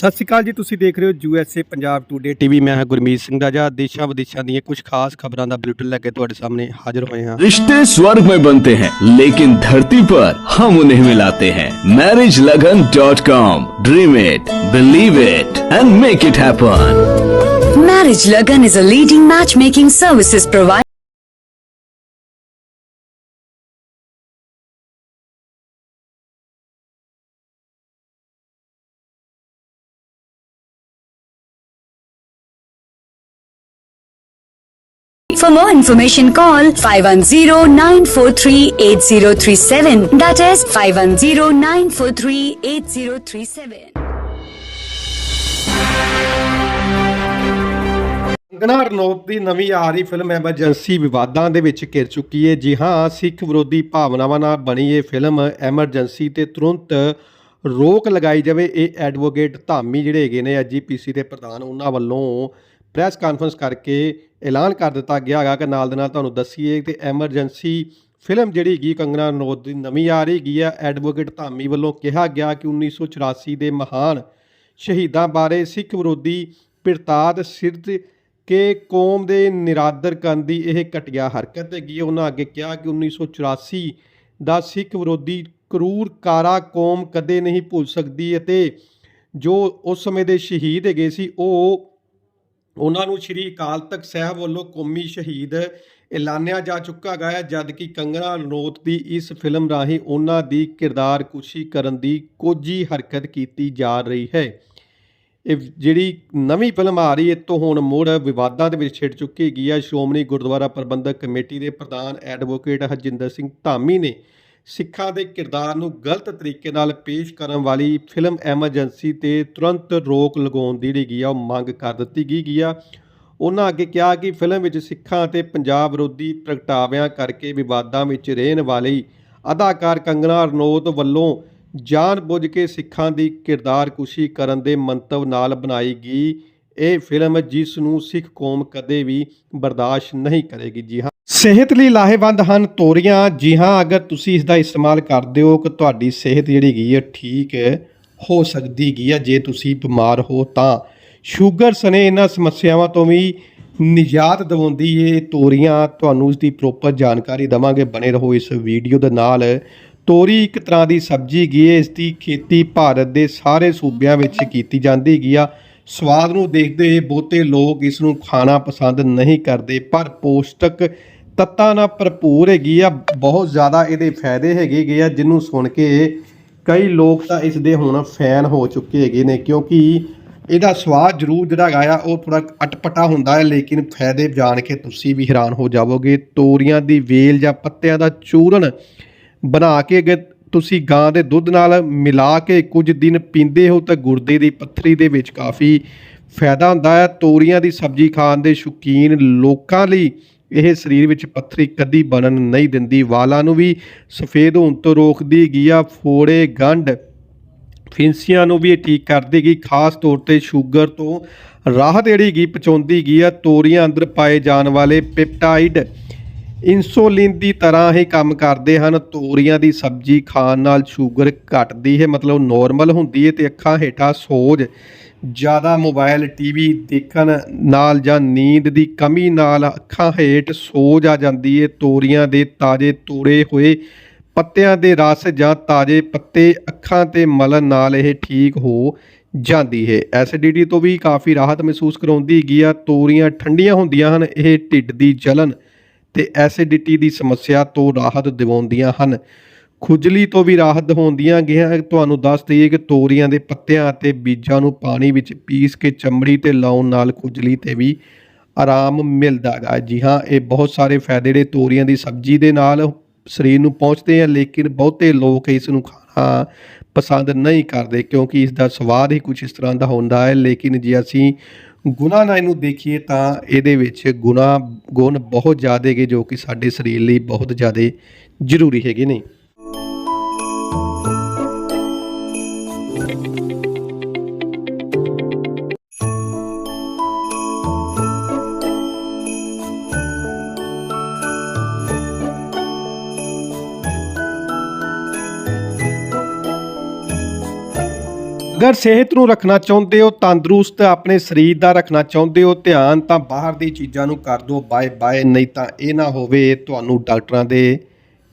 ਸਤਿ ਸ਼੍ਰੀ ਅਕਾਲ ਜੀ ਤੁਸੀਂ ਦੇਖ ਰਹੇ ਹੋ ਯੂਐਸਏ ਪੰਜਾਬ ਟੂਡੇ ਟੀਵੀ ਮੈਂ ਹਾਂ ਗੁਰਮੀਤ ਸਿੰਘ ਰਾਜਾ ਦੇਸ਼ਾਂ ਵਿਦੇਸ਼ਾਂ ਦੀਆਂ ਕੁਝ ਖਾਸ ਖਬਰਾਂ ਦਾ ਬੁਲੇਟਿਨ ਲੈ ਕੇ ਤੁਹਾਡੇ ਸਾਹਮਣੇ ਹਾਜ਼ਰ ਹੋਏ ਹਾਂ रिश्ते स्वर्ग में बनते हैं लेकिन धरती पर हम उन्हें मिलाते हैं marriage Lagan dot com dream it believe it and make it happen Marriage Lagan is a leading matchmaking services provider. For more information, call 510-943-8037. That is 510-943-8037. Kangana Ranaut ਦੀ ਨਵੀਂ ਆ ਰਹੀ ਫਿਲਮ ਐਮਰਜੈਂਸੀ ਵਿਵਾਦਾਂ ਦੇ ਵਿੱਚ ਘਿਰ ਚੁੱਕੀ ਹੈ ਜੀ ਹਾਂ ਸਿੱਖ ਵਿਰੋਧੀ ਭਾਵਨਾਵਾਂ ਨਾਲ ਬਣੀ ਇਹ ਫਿਲਮ ਐਮਰਜੈਂਸੀ ਤੇ ਤੁਰੰਤ ਰੋਕ ਲਗਾਈ ਜਾਵੇ ਇਹ ਐਡਵੋਕੇਟ ਧਾਮੀ ਜਿਹੜੇ ਹੈਗੇ ਨੇ ਐਜੀਪੀਸੀ ਦੇ ਪ੍ਰਧਾਨ ਉਹਨਾਂ ਵੱਲੋਂ ਪ੍ਰੈਸ ਕਾਨਫਰੰਸ ਕਰਕੇ ਐਲਾਨ ਕਰ ਦਿੱਤਾ ਗਿਆ ਹੈਗਾ ਕਿ ਨਾਲ ਦੇ ਨਾਲ ਤੁਹਾਨੂੰ ਦੱਸੀਏ ਕਿ ਐਮਰਜੈਂਸੀ ਫਿਲਮ ਜਿਹੜੀ ਹੈਗੀ ਕੰਗਣਾ ਰਣੌਤ ਦੀ ਨਵੀਂ ਆ ਰਹੀ ਹੈਗੀ ਆ ਐਡਵੋਕੇਟ ਧਾਮੀ ਵੱਲੋਂ ਕਿਹਾ ਗਿਆ ਕਿ 1984 ਦੇ ਮਹਾਨ ਸ਼ਹੀਦਾਂ ਬਾਰੇ ਸਿੱਖ ਵਿਰੋਧੀ ਪ੍ਰਤਾਦ ਸਿਰਤ ਕਿ ਕੌਮ ਦੇ ਨਿਰਾਦਰ ਕਰਨ ਦੀ ਇਹ ਘਟੀਆ ਹਰਕਤ ਹੈਗੀ ਹੈ। ਉਹਨਾਂ ਅੱਗੇ ਕਿਹਾ ਕਿ 1984 ਦਾ ਸਿੱਖ ਵਿਰੋਧੀ ਕਰੂਰ ਕਾਰਾ ਕੌਮ ਕਦੇ ਨਹੀਂ ਭੁੱਲ ਸਕਦੀ ਅਤੇ ਜੋ ਉਸ ਸਮੇਂ ਦੇ ਸ਼ਹੀਦ ਹੈਗੇ ਸੀ, ਉਹ ਉਹਨਾਂ ਨੂੰ ਸ਼੍ਰੀ ਅਕਾਲ ਤਖਤ ਸਾਹਿਬ ਵੱਲੋਂ ਕੌਮੀ ਸ਼ਹੀਦ ਐਲਾਨਿਆ ਜਾ ਚੁੱਕਾ ਗਿਆ ਹੈ, ਜਦ ਕਿ ਕੰਗਨਾ ਰਣੌਤ ਦੀ ਇਸ ਫਿਲਮ ਰਾਹੀਂ ਉਹਨਾਂ ਦੀ ਕਿਰਦਾਰ ਕੁਸ਼ੀ ਕਰਨ ਦੀ ਕੋਝੀ ਹਰਕਤ ਕੀਤੀ ਜਾ ਰਹੀ ਹੈ। ਇਹ ਜਿਹੜੀ ਨਵੀਂ ਫਿਲਮ ਆ ਰਹੀ ਹੈ ਤੋਂ ਹੁਣ ਮੁੜ ਵਿਵਾਦਾਂ ਦੇ ਵਿੱਚ ਛਿੜ ਚੁੱਕੀ ਗਈ ਹੈ। ਸ਼੍ਰੋਮਣੀ ਗੁਰਦੁਆਰਾ ਪ੍ਰਬੰਧਕ ਕਮੇਟੀ ਦੇ ਪ੍ਰਧਾਨ ਐਡਵੋਕੇਟ ਹਰਜਿੰਦਰ ਸਿੰਘ ਧਾਮੀ ਨੇ ਸਿੱਖਾਂ ਦੇ ਕਿਰਦਾਰ ਨੂੰ ਗਲਤ ਤਰੀਕੇ ਨਾਲ ਪੇਸ਼ ਕਰਨ ਵਾਲੀ ਫਿਲਮ ਐਮਰਜੈਂਸੀ ਤੇ ਤੁਰੰਤ ਰੋਕ ਲਗਾਉਣ ਦੀ ਜਿਹੜੀ ਗਈ ਆ, ਉਹ ਮੰਗ ਕਰ ਦਿੱਤੀ ਗਈ ਗਈ ਆ। ਉਹਨਾਂ ਅੱਗੇ ਕਿਹਾ ਕਿ ਫਿਲਮ ਵਿੱਚ ਸਿੱਖਾਂ ਅਤੇ ਪੰਜਾਬ ਵਿਰੋਧੀ ਪ੍ਰਗਟਾਵਿਆਂ ਕਰਕੇ ਵਿਵਾਦਾਂ ਵਿੱਚ ਰਹਿਣ ਵਾਲੀ ਅਦਾਕਾਰ ਕੰਗਨਾ ਰਣੌਤ ਵੱਲੋਂ ਜਾਣ-ਬੁੱਝ ਕੇ ਸਿੱਖਾਂ ਦੀ ਕਿਰਦਾਰਕੁਸ਼ੀ ਕਰਨ ਦੇ ਮੰਤਵ ਨਾਲ ਬਣਾਈ ਗਈ ਇਹ ਫਿਲਮ ਜਿਸ ਨੂੰ ਸਿੱਖ ਕੌਮ ਕਦੇ ਵੀ ਬਰਦਾਸ਼ਤ ਨਹੀਂ ਕਰੇਗੀ। ਜੀ ਹਾਂ। ਸਿਹਤ ਲਈ ਲਾਹੇਵੰਦ ਹਨ ਤੋਰੀਆਂ। ਜੀ ਹਾਂ, ਅਗਰ ਤੁਸੀਂ ਇਸ ਦਾ ਇਸਤੇਮਾਲ ਕਰਦੇ ਹੋ ਕਿ ਤੁਹਾਡੀ ਸਿਹਤ ਜਿਹੜੀ ਹੈਗੀ ਹੈ ਠੀਕ ਹੋ ਸਕਦੀ ਗਈ ਹੈ ਜੇ ਤੁਸੀਂ ਬਿਮਾਰ ਹੋ ਤਾਂ। ਸ਼ੂਗਰ ਸਨੇ ਇਹਨਾਂ ਸਮੱਸਿਆਵਾਂ ਤੋਂ ਵੀ ਨਿਜਾਤ ਦਿਵਾਉਂਦੀ ਏ ਤੋਰੀਆਂ। ਤੁਹਾਨੂੰ ਇਸ ਦੀ ਪ੍ਰੋਪਰ ਜਾਣਕਾਰੀ ਦਵਾਂਗੇ ਬਣੇ ਰਹੋ ਇਸ ਵੀਡੀਓ ਦੇ ਨਾਲ। ਤੋਰੀ ਇੱਕ ਤਰ੍ਹਾਂ ਦੀ ਸਬਜ਼ੀ ਗਈ ਹੈ ਇਸ ਦੀ ਖੇਤੀ ਭਾਰਤ ਦੇ ਸਾਰੇ ਸੂਬਿਆਂ ਵਿੱਚ ਕੀਤੀ ਜਾਂਦੀ ਹੈਗੀ ਆ। ਸਵਾਦ ਨੂੰ ਦੇਖਦੇ ਹੋਏ ਬਹੁਤੇ ਲੋਕ ਇਸ ਨੂੰ ਖਾਣਾ ਪਸੰਦ ਨਹੀਂ ਕਰਦੇ, ਪਰ ਪੌਸ਼ਟਿਕ ਤੱਤਾਂ ਨਾਲ ਭਰਪੂਰ ਹੈਗੀ ਆ, ਬਹੁਤ ਜ਼ਿਆਦਾ ਇਹਦੇ ਫਾਇਦੇ ਹੈਗੇ ਹੈਗੇ ਆ, ਜਿਹਨੂੰ ਸੁਣ ਕੇ ਕਈ ਲੋਕ ਤਾਂ ਇਸ ਦੇ ਹੁਣ ਫੈਨ ਹੋ ਚੁੱਕੇ ਹੈਗੇ ਨੇ, ਕਿਉਂਕਿ ਇਹਦਾ ਸਵਾਦ ਜ਼ਰੂਰ ਜਿਹੜਾ ਹੈਗਾ ਆ, ਉਹ ਥੋੜਾ ਅਟਪਟਾ ਹੁੰਦਾ ਹੈ, ਲੇਕਿਨ ਫਾਇਦੇ ਜਾਣ ਕੇ ਤੁਸੀਂ ਵੀ ਹੈਰਾਨ ਹੋ ਜਾਵੋਗੇ, ਤੋਰੀਆਂ ਦੀ ਵੇਲ ਜਾਂ ਪੱਤਿਆਂ ਦਾ ਚੂਰਨ ਬਣਾ ਕੇ ਅਗਰ ਤੁਸੀਂ ਗਾਂ ਦੇ ਦੁੱਧ ਨਾਲ ਮਿਲਾ ਕੇ ਕੁਝ ਦਿਨ ਪੀਂਦੇ ਹੋ ਤਾਂ ਗੁਰਦੇ ਦੀ ਪੱਥਰੀ ਦੇ ਵਿੱਚ ਕਾਫੀ ਫਾਇਦਾ ਹੁੰਦਾ ਹੈ। ਤੋਰੀਆਂ ਦੀ ਸਬਜ਼ੀ ਖਾਣ ਦੇ ਸ਼ੌਕੀਨ ਲੋਕਾਂ ਲਈ ਇਹ ਸਰੀਰ ਵਿੱਚ ਪੱਥਰੀ ਕਦੀ ਬਣਨ ਨਹੀਂ ਦਿੰਦੀ। ਵਾਲਾਂ ਨੂੰ ਵੀ ਸਫੇਦ ਹੋਣ ਤੋਂ ਰੋਕਦੀ ਹੈਗੀ ਆ। ਫੋੜੇ, ਗੰਢ, ਫਿੰਸੀਆਂ ਨੂੰ ਵੀ ਇਹ ਠੀਕ ਕਰ ਦੇਗੀ ਖਾਸ ਤੌਰ ਤੇ ਸ਼ੂਗਰ ਤੋਂ ਰਾਹਤ ਜਿਹੜੀ ਗੀ ਪਹੁੰਚਾਉਂਦੀ ਹੈਗੀ ਆ। ਤੋਰੀਆਂ ਅੰਦਰ ਪਾਏ ਜਾਣ ਵਾਲੇ ਪੈਪਟਾਈਡ ਇਨਸੂਲਿਨ ਦੀ ਤਰ੍ਹਾਂ ਇਹ ਕੰਮ ਕਰਦੇ ਹਨ। ਤੋਰੀਆਂ ਦੀ ਸਬਜ਼ੀ ਖਾਣ ਨਾਲ ਸ਼ੂਗਰ ਘਟਦੀ ਹੈ, ਮਤਲਬ ਨੋਰਮਲ ਹੁੰਦੀ ਹੈ ਤੇ ਅੱਖਾਂ ਹੇਠਾਂ ਸੋਜ। ਜ਼ਿਆਦਾ ਮੋਬਾਈਲ ਟੀਵੀ ਦੇਖਣ ਨਾਲ ਜਾਂ ਨੀਂਦ ਦੀ ਕਮੀ ਨਾਲ ਅੱਖਾਂ ਹੇਠ ਸੋਜ ਆ ਜਾਂਦੀ ਹੈ। ਤੋਰੀਆਂ ਦੇ ਤਾਜ਼ੇ ਤੋੜੇ ਹੋਏ ਪੱਤਿਆਂ ਦੇ ਰਸ ਜਾਂ ਤਾਜ਼ੇ ਪੱਤੇ ਅੱਖਾਂ ਤੇ ਮਲਣ ਨਾਲ ਇਹ ਠੀਕ ਹੋ ਜਾਂਦੀ ਹੈ। ਐਸਿਡਿਟੀ ਤੋਂ ਵੀ ਕਾਫੀ ਰਾਹਤ ਮਹਿਸੂਸ ਕਰਾਉਂਦੀ ਹੈਗੀ ਆ। ਤੋਰੀਆਂ ਠੰਡੀਆਂ ਹੁੰਦੀਆਂ ਹਨ, ਇਹ ਢਿੱਡ ਦੀ ਜਲਨ ਤੇ ਐਸਿਡਿਟੀ ਦੀ ਸਮੱਸਿਆ ਤੋਂ ਰਾਹਤ ਦਿਵਾਉਂਦੀਆਂ ਹਨ। ਖੁਜਲੀ ਤੋਂ ਵੀ ਰਾਹਤ ਹੁੰਦੀਆਂ ਗਿਆ ਤੁਹਾਨੂੰ ਦੱਸ ਦਈਏ ਕਿ ਤੋਰੀਆਂ ਦੇ ਪੱਤਿਆਂ ਅਤੇ ਬੀਜਾਂ ਨੂੰ ਪਾਣੀ ਵਿੱਚ ਪੀਸ ਕੇ ਚਮੜੀ ਤੇ ਲਾਉਣ ਨਾਲ ਖੁਜਲੀ ਤੇ ਵੀ ਆਰਾਮ ਮਿਲਦਾ ਗਾ। ਜੀ ਹਾਂ, ਇਹ ਬਹੁਤ ਸਾਰੇ ਫਾਇਦੇ ਜਿਹੜੇ ਤੋਰੀਆਂ ਦੀ ਸਬਜ਼ੀ ਦੇ ਨਾਲ। ਸਰੀਰ ਨੂੰ ਪਹੁੰਚਦੇ ਆ, ਲੇਕਿਨ ਬਹੁਤੇ ਲੋਕ ਇਸ ਨੂੰ ਖਾਣਾ ਪਸੰਦ ਨਹੀਂ ਕਰਦੇ ਕਿਉਂਕਿ ਇਸ ਦਾ ਸਵਾਦ ਹੀ ਕੁਝ ਇਸ ਤਰ੍ਹਾਂ ਦਾ ਹੁੰਦਾ ਹੈ। ਲੇਕਿਨ ਜੇ ਅਸੀਂ ਗੁਣਾ ਨਾਲ ਇਹਨੂੰ ਦੇਖੀਏ ਤਾਂ ਇਹਦੇ ਵਿੱਚ ਗੁਣਾ ਗੁਣ ਬਹੁਤ ਜ਼ਿਆਦਾ ਹੈਗੇ ਜੋ ਕਿ ਸਾਡੇ ਸਰੀਰ ਲਈ ਬਹੁਤ ਜ਼ਿਆਦਾ ਜ਼ਰੂਰੀ ਹੈਗੇ ਨੇ। ਅਗਰ ਸਿਹਤ ਨੂੰ ਰੱਖਣਾ ਚਾਹੁੰਦੇ ਹੋ, ਤੰਦਰੁਸਤ ਆਪਣੇ ਸਰੀਰ ਦਾ ਰੱਖਣਾ ਚਾਹੁੰਦੇ ਹੋ, ਧਿਆਨ ਤਾਂ ਬਾਹਰ ਦੀ ਚੀਜ਼ਾਂ ਨੂੰ ਕਰ ਦਿਓ, ਬਾਏ ਬਾਏ, ਨਹੀਂ ਤਾਂ ਇਹ ਨਾ ਹੋਵੇ, ਤੁਹਾਨੂੰ ਡਾਕਟਰਾਂ ਦੇ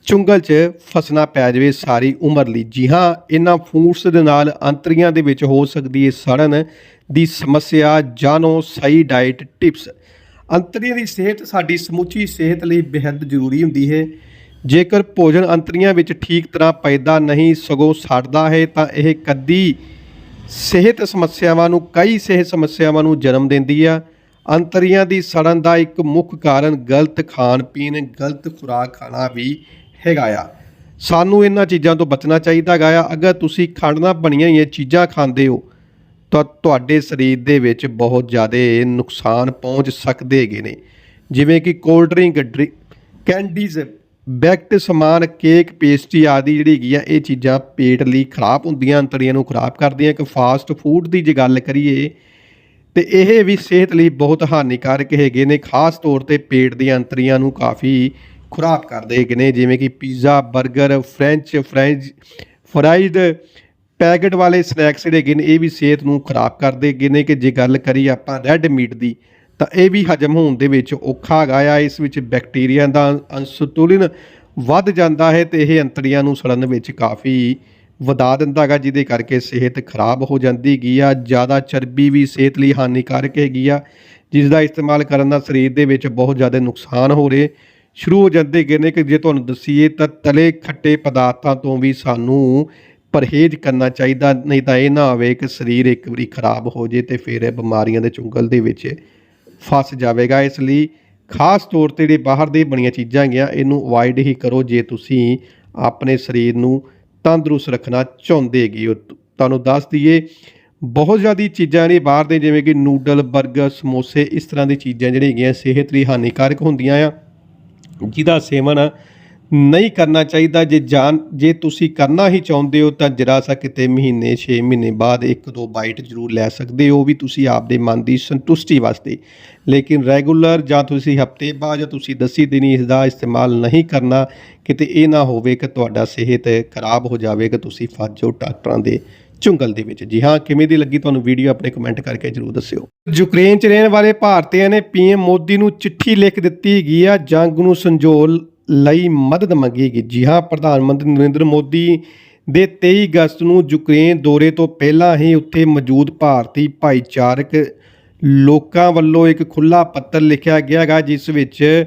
ਚੁੰਗਲ 'ਚ ਫਸਣਾ ਪੈ ਜਾਵੇ ਸਾਰੀ ਉਮਰ ਲਈ। ਜੀ ਹਾਂ, ਇਹਨਾਂ ਫੂਡਸ ਦੇ ਨਾਲ ਅੰਤਰੀਆਂ ਦੇ ਵਿੱਚ ਹੋ ਸਕਦੀ ਹੈ ਸੜਨ ਦੀ ਸਮੱਸਿਆ। ਜਾਣੋ, ਸਹੀ ਡਾਈਟ ਟਿਪਸ। ਅੰਤਰੀਆਂ ਦੀ ਸਿਹਤ, ਸਾਡੀ ਸਮੁੱਚੀ ਸਿਹਤ ਲਈ ਬੇहद ਜ਼ਰੂਰੀ ਹੁੰਦੀ ਹੈ। ਜੇਕਰ ਭੋਜਨ ਅੰਤਰੀਆਂ ਵਿੱਚ ਠੀਕ ਤਰ੍ਹਾਂ ਪੈਦਾ ਨਹੀਂ, ਸਗੋਂ ਸੜਦਾ ਹੈ, ਤਾਂ ਇਹ ਕਦੀ ਸਿਹਤ ਸਮੱਸਿਆਵਾਂ ਨੂੰ, ਕਈ ਸਿਹਤ ਸਮੱਸਿਆਵਾਂ ਨੂੰ ਜਨਮ ਦਿੰਦੀ ਆ। ਅੰਤਰੀਆਂ ਦੀ ਸੜਨ ਦਾ ਇੱਕ ਮੁੱਖ ਕਾਰਨ ਗਲਤ ਖਾਣ ਪੀਣ, ਗਲਤ ਖੁਰਾਕ ਖਾਣਾ ਵੀ ਹੈਗਾ ਆ। ਸਾਨੂੰ ਇਹਨਾਂ ਚੀਜ਼ਾਂ ਤੋਂ ਬਚਣਾ ਚਾਹੀਦਾ ਹੈਗਾ ਆ। ਅਗਰ ਤੁਸੀਂ ਖੰਡ ਨਾਲ ਬਣੀਆਂ ਹੋਈਆਂ ਚੀਜ਼ਾਂ ਖਾਂਦੇ ਹੋ, ਤਾਂ ਤੁਹਾਡੇ ਸਰੀਰ ਦੇ ਵਿੱਚ ਬਹੁਤ ਜ਼ਿਆਦਾ ਨੁਕਸਾਨ ਪਹੁੰਚ ਸਕਦੇ ਹੈਗੇ ਨੇ। ਜਿਵੇਂ ਕਿ ਕੋਲਡ ਡਰਿੰਕ ਕੈਂਡੀਜ਼ ਬੈਕਟ ਸਮਾਨ, ਕੇਕ, ਪੇਸਟਰੀ ਆਦਿ ਜਿਹੜੀ ਹੈਗੀ ਆ, ਇਹ ਚੀਜ਼ਾਂ ਪੇਟ ਲਈ ਖਰਾਬ ਹੁੰਦੀਆਂ, ਅੰਤੜੀਆਂ ਨੂੰ ਖਰਾਬ ਕਰਦੀਆਂ। ਕਿ ਫਾਸਟ ਫੂਡ ਦੀ ਜੇ ਗੱਲ ਕਰੀਏ, ਤੇ ਇਹ ਵੀ ਸਿਹਤ ਲਈ ਬਹੁਤ ਹਾਨੀਕਾਰਕ ਹੈਗੇ ਨੇ। ਖਾਸ ਤੌਰ ਤੇ ਪੇਟ ਦੀਆਂ ਅੰਤੜੀਆਂ ਨੂੰ ਕਾਫੀ ਖਰਾਬ ਕਰਦੇ ਹੈਗੇ ਨੇ, ਜਿਵੇਂ ਕਿ ਪੀਜ਼ਾ 버ਗਰ ਫ੍ਰੈਂਚ ਫ੍ਰਾਈਜ਼ ਫਰਾਈਡ ਪੈਕਟ ਵਾਲੇ ਸਨੈਕਸ ਜਿਹੜੇ ਹੈਗੇ ਨੇ, ਇਹ ਵੀ ਸਿਹਤ ਨੂੰ ਖਰਾਬ ਕਰਦੇ ਹੈਗੇ ਨੇ। ਕਿ ਜੇ ਗੱਲ ਕਰੀ ਆਪਾਂ ਰੈੱਡ ਮੀਟ ਦੀ ਤਾਂ ਇਹ ਵੀ ਹਜਮ ਹੋਣ ਦੇ ਵਿੱਚ ਔਖਾ ਹੈਗਾ ਆ। ਇਸ ਵਿੱਚ ਬੈਕਟੀਰੀਆ ਦਾ ਅਨਸੰਤੁਲਨ ਵੱਧ ਜਾਂਦਾ ਹੈ ਤੇ ਇਹ ਅੰਤੜੀਆਂ ਨੂੰ ਸੜਨ ਵਿੱਚ ਕਾਫੀ ਵਧਾ ਦਿੰਦਾ ਹੈਗਾ, ਜਿਹਦੇ ਕਰਕੇ ਸਿਹਤ ਖਰਾਬ ਹੋ ਜਾਂਦੀ ਹੈਗੀ ਆ। ਜ਼ਿਆਦਾ ਚਰਬੀ ਵੀ ਸਿਹਤ ਲਈ ਹਾਨੀਕਾਰਕ ਹੈਗੀ ਆ ਜਿਸ ਦਾ ਇਸਤੇਮਾਲ ਕਰਨ ਨਾਲ ਸਰੀਰ ਦੇ ਵਿੱਚ ਬਹੁਤ ਜ਼ਿਆਦਾ ਨੁਕਸਾਨ ਹੋ ਰਹੇ। ਸ਼ੁਰੂ ਹੋ ਜਾਂਦੇ ਗਏ ਨੇ ਕਿ ਜੇ ਤੁਹਾਨੂੰ ਦਸੀਏ ਤਾਂ ਤਲੇ ਖੱਟੇ ਪਦਾਰਥਾਂ ਤੋਂ ਵੀ ਸਾਨੂੰ ਪਰਹੇਜ਼ ਕਰਨਾ ਚਾਹੀਦਾ, ਨਹੀਂ ਤਾਂ ਇਹ ਨਾ ਹੋਵੇ ਕਿ ਸਰੀਰ ਇੱਕ ਵਾਰੀ ਖਰਾਬ ਹੋ ਜੇ ਤੇ ਫਿਰ ਇਹ ਬਿਮਾਰੀਆਂ ਦੇ ਚੁੰਗਲ ਦੇ ਵਿੱਚ ਫਸ ਜਾਵੇਗਾ। ਇਸ ਲਈ ਖਾਸ ਤੌਰ ਤੇ ਜਿਹੜੇ ਬਾਹਰ ਦੇ ਬਣੀਆਂ ਚੀਜ਼ਾਂ ਹੈਗੀਆਂ, ਇਹਨੂੰ ਅਵਾਇਡ ਹੀ ਕਰੋ ਜੇ ਤੁਸੀਂ ਆਪਣੇ ਸਰੀਰ ਨੂੰ ਤੰਦਰੁਸਤ ਰੱਖਣਾ ਚਾਹੁੰਦੇ ਹੈਗੇ ਤੁਹਾਨੂੰ ਦੱਸ ਦਈਏ, ਬਹੁਤ ਜ਼ਿਆਦਾ ਚੀਜ਼ਾਂ ਨੇ ਬਾਹਰ ਦੇ, ਜਿਵੇਂ ਕਿ ਨੂਡਲ 버ਗਰ ਸਮੋਸੇ, ਇਸ ਤਰ੍ਹਾਂ ਦੀ ਚੀਜ਼ਾਂ ਜਿਹੜੀਆਂ ਹੈਗੀਆਂ ਸਿਹਤ ਲਈ ਹਾਨੀਕਾਰਕ ਹੁੰਦੀਆਂ ਆ। ਜਿਹਦਾ ਸੇਵਨ ਨਹੀਂ ਕਰਨਾ ਚਾਹੀਦਾ, ਜੇ ਜਾਨ, ਜੇ ਤੁਸੀਂ ਕਰਨਾ ਹੀ ਚਾਹੁੰਦੇ ਹੋ ਤਾਂ ਜਰਾ ਸਾ ਕਿਤੇ ਮਹੀਨੇ 6 ਮਹੀਨੇ ਬਾਅਦ ਇੱਕ ਦੋ ਬਾਈਟ ਜ਼ਰੂਰ ਲੈ ਸਕਦੇ ਹੋ ਵੀ ਤੁਸੀਂ ਆਪਦੇ ਮਨ ਦੀ ਸੰਤੁਸ਼ਟੀ ਵਾਸਤੇ। ਲੇਕਿਨ ਰੈਗੂਲਰ ਜਾਂ ਤੁਸੀਂ ਹਫ਼ਤੇ ਬਾਅਦ ਜਾਂ ਤੁਸੀਂ ਦਸੀ ਦਿਨੀ ਇਸ ਦਾ ਇਸਤੇਮਾਲ ਨਹੀਂ ਕਰਨਾ, ਕਿਤੇ ਇਹ ਨਾ ਹੋਵੇ ਕਿ ਤੁਹਾਡਾ ਸਿਹਤ ਖਰਾਬ ਹੋ ਜਾਵੇ ਕਿ ਤੁਸੀਂ ਫਸ ਜਾਓ ਡਾਕਟਰਾਂ ਦੇ ਚੁੰਗਲ ਦੇ ਵਿੱਚ। ਜੀ ਹਾਂ, ਕਿਵੇਂ ਦੀ ਲੱਗੀ ਤੁਹਾਨੂੰ ਵੀਡੀਓ, ਆਪਣੇ ਕਮੈਂਟ ਕਰਕੇ ਜਰੂਰ ਦੱਸਿਓ। ਯੂਕਰੇਨ ਚ ਰਹਿਣ ਵਾਲੇ ਭਾਰਤੀਆਂ ਨੇ ਪੀਐਮ ਮੋਦੀ ਨੂੰ ਚਿੱਠੀ ਲਿਖ ਦਿੱਤੀ ਗਈ ਆ, ਜੰਗ ਨੂੰ ਸੰਜੋਲ ਲਈ ਮਦਦ ਮੰਗੇਗੀ। ਜੀ ਹਾਂ, ਪ੍ਰਧਾਨ ਮੰਤਰੀ ਨਰਿੰਦਰ ਮੋਦੀ ਦੇ 23 ਅਗਸਤ ਨੂੰ ਯੂਕਰੇਨ ਦੌਰੇ ਤੋਂ ਪਹਿਲਾਂ ਹੀ ਉੱਥੇ ਮੌਜੂਦ ਭਾਰਤੀ ਭਾਈਚਾਰਕ ਲੋਕਾਂ ਵੱਲੋਂ ਇੱਕ ਖੁੱਲਾ ਪੱਤਰ ਲਿਖਿਆ ਗਿਆ ਹੈਗਾ ਜਿਸ ਵਿੱਚ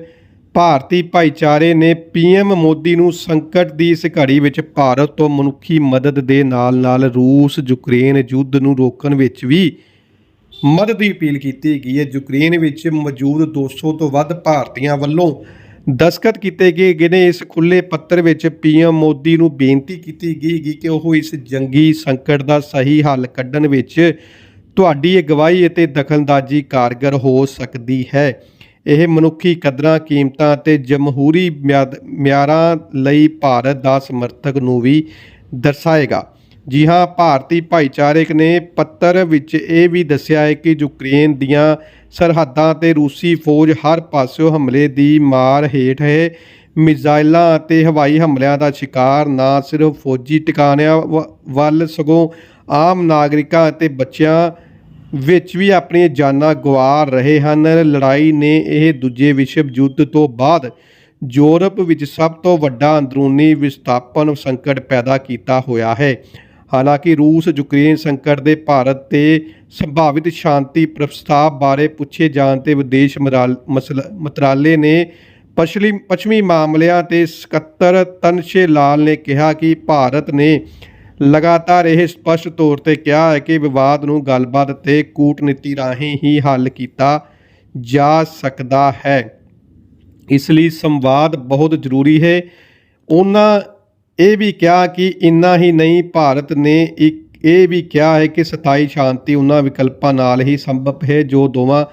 ਭਾਰਤੀ ਭਾਈਚਾਰੇ ਨੇ ਪੀਐਮ ਮੋਦੀ ਨੂੰ ਸੰਕਟ ਦੀ ਇਸ ਘੜੀ ਵਿੱਚ ਭਾਰਤ ਤੋਂ ਮਨੁੱਖੀ ਮਦਦ ਦੇ ਨਾਲ-ਨਾਲ ਰੂਸ, ਯੂਕਰੇਨ ਯੁੱਧ ਨੂੰ ਰੋਕਣ ਵਿੱਚ ਵੀ ਮਦਦ ਦੀ ਅਪੀਲ ਕੀਤੀ ਗਈ ਹੈ। ਯੂਕਰੇਨ ਵਿੱਚ ਮੌਜੂਦ 200 ਤੋਂ ਵੱਧ ਭਾਰਤੀਆਂ ਵੱਲੋਂ ਦਸਖਤ ਕੀਤੇ ਗਏ ਗਏ ਨੇ। ਇਸ ਖੁੱਲੇ ਪੱਤਰ ਵਿੱਚ ਪੀਐਮ ਮੋਦੀ ਨੂੰ ਬੇਨਤੀ ਕੀਤੀ ਗਈ ਗੀ ਕਿ ਉਹ ਇਸ ਜੰਗੀ ਸੰਕਟ ਦਾ ਸਹੀ ਹੱਲ ਕੱਢਣ ਵਿੱਚ ਤੁਹਾਡੀ ਅਗਵਾਈ ਅਤੇ ਦਖਲਅੰਦਾਜ਼ੀ ਕਾਰਗਰ ਹੋ ਸਕਦੀ ਹੈ। ਇਹ ਮਨੁੱਖੀ ਕਦਰਾਂ, ਕੀਮਤਾਂ ਅਤੇ ਜਮਹੂਰੀ ਮਿਆਦ- ਮਿਆਰਾਂ ਲਈ ਭਾਰਤ ਦਾ ਸਮਰਥਕ ਨੂੰ ਵੀ ਦਰਸਾਏਗਾ। ਜੀ ਹਾਂ ਭਾਰਤੀ ਭਾਈਚਾਰਕ ਨੇ ਪੱਤਰ ਵਿੱਚ ਇਹ ਵੀ ਦੱਸਿਆ ਹੈ ਕਿ ਯੂਕਰੇਨ ਦੀਆਂ ਸਰਹੱਦਾਂ ਤੇ ਰੂਸੀ ਫੌਜ ਹਰ ਪਾਸਿਓਂ ਹਮਲੇ ਦੀ ਮਾਰ ਹੇਠ ਹੈ। ਮਿਜ਼ਾਈਲਾਂ ਅਤੇ ਹਵਾਈ ਹਮਲਿਆਂ ਦਾ ਸ਼ਿਕਾਰ ਨਾ ਸਿਰਫ ਫੌਜੀ ਟਿਕਾਣਿਆਂ ਵੱਲ, ਸਗੋਂ ਆਮ ਨਾਗਰਿਕਾਂ ਅਤੇ ਬੱਚਿਆਂ ਵਿੱਚ ਵੀ ਆਪਣੀਆਂ ਜਾਨਾਂ ਗਵਾ ਰਹੇ ਹਨ। ਲੜਾਈ ਨੇ ਇਹ ਦੂਜੇ ਵਿਸ਼ਵ ਯੁੱਧ ਤੋਂ ਬਾਅਦ ਯੂਰਪ ਵਿੱਚ ਸਭ ਤੋਂ ਵੱਡਾ ਅੰਦਰੂਨੀ ਵਿਸਥਾਪਨ ਸੰਕਟ ਪੈਦਾ ਕੀਤਾ ਹੋਇਆ ਹੈ। ਹਾਲਾਂਕਿ ਰੂਸ, ਯੂਕਰੇਨ ਸੰਕਟ ਦੇ ਭਾਰਤ ਤੇ ਸੰਭਾਵਿਤ ਸ਼ਾਂਤੀ ਪ੍ਰਸਤਾਵ ਬਾਰੇ ਪੁੱਛੇ ਜਾਣ ਤੇ ਵਿਦੇਸ਼ ਮਰਾਲ- ਮਸਲ- ਮੰਤਰਾਲੇ ਨੇ ਪਛਲੀ, ਪੱਛਮੀ ਮਾਮਲਿਆਂ ਤੇ ਸਕੱਤਰ ਤਨਸ਼ੇ ਲਾਲ ਨੇ ਕਿਹਾ ਕਿ ਭਾਰਤ ਨੇ ਲਗਾਤਾਰ ਇਹ ਸਪਸ਼ਟ ਤੌਰ ਤੇ ਕਿਹਾ ਹੈ ਕਿ ਵਿਵਾਦ ਨੂੰ ਗੱਲਬਾਤ ਤੇ ਕੂਟਨੀਤੀ ਰਾਹੀਂ ਹੀ ਹੱਲ ਕੀਤਾ ਜਾ ਸਕਦਾ ਹੈ। ਇਸ ਲਈ ਸੰਵਾਦ ਬਹੁਤ ਜ਼ਰੂਰੀ ਹੈ। ਉਹਨਾਂ ਇਹ ਵੀ ਕਿਹਾ ਕਿ ਇੰਨਾ ਹੀ ਨਹੀਂ, ਭਾਰਤ ਨੇ ਇੱਕ, ਇਹ ਵੀ ਕਿਹਾ ਹੈ ਕਿ ਸਥਾਈ ਸ਼ਾਂਤੀ ਉਹਨਾਂ ਵਿਕਲਪਾਂ ਨਾਲ ਹੀ ਸੰਭਵ ਹੈ ਜੋ ਦੋਵਾਂ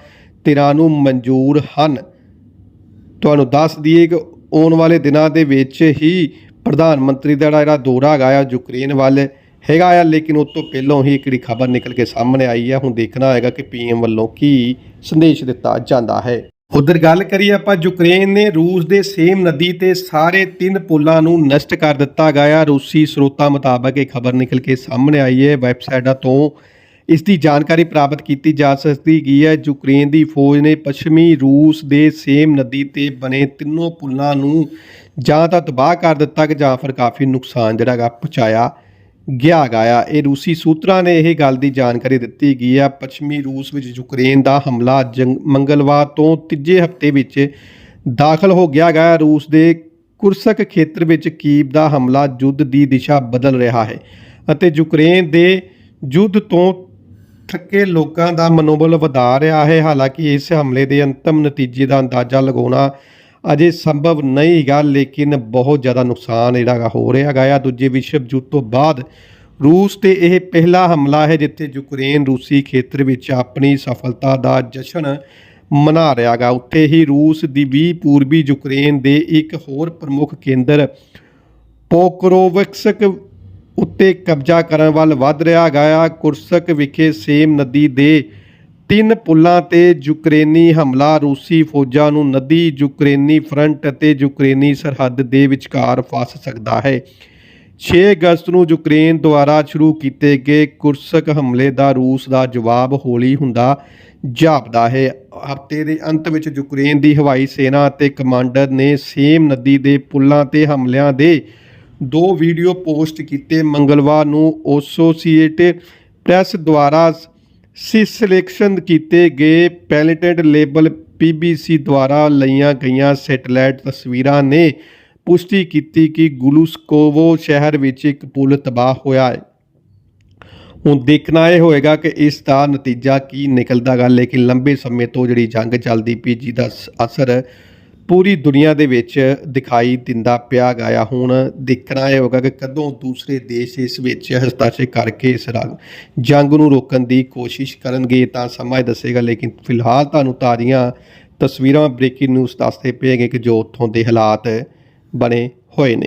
ਧਿਰਾਂ ਨੂੰ ਮਨਜ਼ੂਰ ਹਨ। ਤੁਹਾਨੂੰ ਦੱਸ ਦਈਏ ਕਿ ਆਉਣ ਵਾਲੇ ਦਿਨਾਂ ਦੇ ਵਿੱਚ ਹੀ ਪ੍ਰਧਾਨ ਮੰਤਰੀ ਦਾ ਜਿਹੜਾ ਦੌਰਾ ਹੈਗਾ ਆ, ਯੂਕਰੇਨ ਵੱਲ ਹੈਗਾ ਆ, ਲੇਕਿਨ ਉਸ ਤੋਂ ਪਹਿਲਾਂ ਹੀ ਇੱਕ ਜਿਹੜੀ ਖਬਰ ਨਿਕਲ ਕੇ ਸਾਹਮਣੇ ਆਈ ਹੈ ਹੁਣ ਦੇਖਣਾ ਹੋਏਗਾ ਕਿ ਪੀਐਮ ਵੱਲੋਂ ਕੀ ਸੰਦੇਸ਼ ਦਿੱਤਾ ਜਾਂਦਾ ਹੈ। ਉਧਰ ਗੱਲ ਕਰੀਏ ਆਪਾਂ, ਯੂਕਰੇਨ ਨੇ ਰੂਸ ਦੇ ਸੇਮ ਨਦੀ ਤੇ ਸਾਰੇ ਤਿੰਨ ਪੁਲਾਂ ਨੂੰ ਨਸ਼ਟ ਕਰ ਦਿੱਤਾ ਗਿਆ। ਰੂਸੀ ਸਰੋਤਾਂ ਮੁਤਾਬਕ ਇਹ ਖਬਰ ਨਿਕਲ ਕੇ ਸਾਹਮਣੇ ਆਈ ਹੈ। ਵੈਬਸਾਈਟਾਂ ਤੋਂ ਇਸ ਦੀ ਜਾਣਕਾਰੀ ਪ੍ਰਾਪਤ ਕੀਤੀ ਜਾ ਸਕਦੀ ਗਈ ਹੈ। ਯੂਕਰੇਨ ਦੀ ਫੌਜ ਨੇ ਪੱਛਮੀ ਰੂਸ ਦੇ ਸੇਮ ਨਦੀ ਤੇ ਬਣੇ ਤਿੰਨੋਂ ਪੁਲਾਂ ਨੂੰ ਜਾਂ ਤਾਂ ਤਬਾਹ ਕਰ ਦਿੱਤਾ ਕਿ ਜਾਂ ਫਿਰ ਕਾਫੀ ਨੁਕਸਾਨ ਜਿਹੜਾ ਗਾ ਪਹੁੰਚਾਇਆ। ਗਿਆ ਗਾਇਆ ਇਹ ਰੂਸੀ ਸੂਤਰਾਂ ਨੇ ਇਹ ਗੱਲ ਦੀ ਜਾਣਕਾਰੀ ਦਿੱਤੀ ਗਈ ਹੈ। ਪੱਛਮੀ ਰੂਸ ਵਿੱਚ ਯੂਕਰੇਨ ਦਾ ਹਮਲਾ ਜੰਗ- ਮੰਗਲਵਾਰ ਤੋਂ ਤੀਜੇ ਹਫ਼ਤੇ ਵਿੱਚ ਦਾਖਲ ਹੋ ਗਿਆ ਗਾ ਰੂਸ ਦੇ ਕੁਰਸਕ ਖੇਤਰ ਵਿੱਚ ਕੀਵ ਦਾ ਹਮਲਾ ਯੁੱਧ ਦੀ ਦਿਸ਼ਾ ਬਦਲ ਰਿਹਾ ਹੈ ਅਤੇ ਯੂਕਰੇਨ ਦੇ ਯੁੱਧ ਤੋਂ ਥੱਕੇ ਲੋਕਾਂ ਦਾ ਮਨੋਬਲ ਵਧਾ ਰਿਹਾ ਹੈ। ਹਾਲਾਂਕਿ ਇਸ ਹਮਲੇ ਦੇ ਅੰਤਮ ਨਤੀਜੇ ਦਾ ਅੰਦਾਜ਼ਾ ਲਗਾਉਣਾ ਅਜੇ ਸੰਭਵ ਨਹੀਂ ਗਾ, ਲੇਕਿਨ ਬਹੁਤ ਜ਼ਿਆਦਾ ਨੁਕਸਾਨ ਜਿਹੜਾ ਗਾ ਹੋ ਰਿਹਾ ਗਾ ਆ। ਦੂਜੇ ਵਿਸ਼ਵ ਯੁੱਧ ਤੋਂ ਬਾਅਦ ਰੂਸ ਤੇ ਇਹ ਪਹਿਲਾ ਹਮਲਾ ਹੈ, ਜਿੱਥੇ ਯੂਕਰੇਨ ਰੂਸੀ ਖੇਤਰ ਵਿੱਚ ਆਪਣੀ ਸਫਲਤਾ ਦਾ ਜਸ਼ਨ ਮਨਾ ਰਿਹਾ ਗਾ। ਉੱਥੇ ਹੀ ਰੂਸ ਦੀ ਵੀ ਪੂਰਬੀ ਯੂਕਰੇਨ ਦੇ ਇੱਕ ਹੋਰ ਪ੍ਰਮੁੱਖ ਕੇਂਦਰ ਪੋਕਰੋਵਸਕ ਉੱਤੇ ਕਬਜ਼ਾ ਕਰਨ ਵੱਲ ਵੱਧ ਰਿਹਾ ਗਿਆ ਕੁਰਸਕ ਵਿਖੇ ਸੇਮ ਨਦੀ ਦੇ ਤਿੰਨ ਪੁਲਾਂ ਤੇ ਯੂਕਰੇਨੀ ਹਮਲਾ, ਰੂਸੀ ਫੌਜਾਂ ਨੂੰ ਨਦੀ ਯੂਕਰੇਨੀ ਫਰੰਟ ਅਤੇ ਯੂਕਰੇਨੀ ਸਰਹੱਦ ਦੇ ਵਿਚਕਾਰ ਫਸ ਸਕਦਾ ਹੈ। 6 ਅਗਸਤ ਨੂੰ ਯੂਕਰੇਨ ਦੁਆਰਾ ਸ਼ੁਰੂ ਕੀਤੇ ਗਏ ਕੁਰਸਕ ਹਮਲੇ ਦਾ ਰੂਸ ਦਾ ਜਵਾਬ ਹੌਲੀ ਹੁੰਦਾ ਜਾਪਦਾ ਹੈ। ਹਫ਼ਤੇ ਦੇ ਅੰਤ ਵਿੱਚ ਯੂਕਰੇਨ ਦੀ ਹਵਾਈ ਸੈਨਾ ਅਤੇ ਕਮਾਂਡਰ ਨੇ ਸੇਮ ਨਦੀ ਦੇ ਪੁਲਾਂ ਤੇ ਹਮਲਿਆਂ ਦੇ ਦੋ ਵੀਡੀਓ ਪੋਸਟ ਕੀਤੇ। ਮੰਗਲਵਾਰ ਨੂੰ ਐਸੋਸੀਏਟਿਡ ਪ੍ਰੈਸ ਦੁਆਰਾ ਸੀ ਸਿਲੈਕਸ਼ਨ ਕੀਤੇ ਗਏ ਪੈਲੇਟਡ ਲੇਬਲ ਪੀਬੀਸੀ ਦੁਆਰਾ ਲਈਆਂ ਗਈਆਂ ਸੈਟੇਲਾਈਟ ਤਸਵੀਰਾਂ ਨੇ ਪੁਸ਼ਟੀ ਕੀਤੀ ਕਿ ਗੁਲੂਸਕੋਵੋ ਸ਼ਹਿਰ ਵਿੱਚ ਇੱਕ ਪੁਲ ਤਬਾਹ ਹੋਇਆ ਹੈ। ਹੁਣ ਦੇਖਣਾ ਇਹ ਹੋਏਗਾ ਕਿ ਇਸ ਦਾ ਨਤੀਜਾ ਕੀ ਨਿਕਲਦਾ ਗਾ, ਲੇਕਿਨ ਲੰਬੇ ਸਮੇਂ ਤੋਂ ਜਿਹੜੀ ਜੰਗ ਚੱਲਦੀ ਪਈ, ਜਿਹਦਾ ਸ- ਅਸਰ ਪੂਰੀ ਦੁਨੀਆ ਦੇ ਵਿੱਚ ਦਿਖਾਈ ਦਿੰਦਾ ਪਿਆ ਗਿਆ ਹੁਣ ਦੇਖਣਾ ਇਹ ਹੋਗਾ ਕਿ ਕਦੋਂ ਦੂਸਰੇ ਦੇਸ਼ ਇਸ ਵਿੱਚ ਹਸਤਾਖਰ ਕਰਕੇ ਇਸ ਰੰਗ, ਜੰਗ ਨੂੰ ਰੋਕਣ ਦੀ ਕੋਸ਼ਿਸ਼ ਕਰਨਗੇ ਤਾਂ ਸਮਾਂ ਦੱਸੇਗਾ, ਲੇਕਿਨ ਫਿਲਹਾਲ ਤੁਹਾਨੂੰ ਤਾਜ਼ੀਆਂ ਤਸਵੀਰਾਂ ਬ੍ਰੇਕਿੰਗ ਨਿਊਜ਼ ਦੱਸਦੇ ਪਏਗੇ ਕਿ ਜੋ ਉੱਥੋਂ ਦੇ ਹਾਲਾਤ ਬਣੇ ਹੋਏ ਨੇ।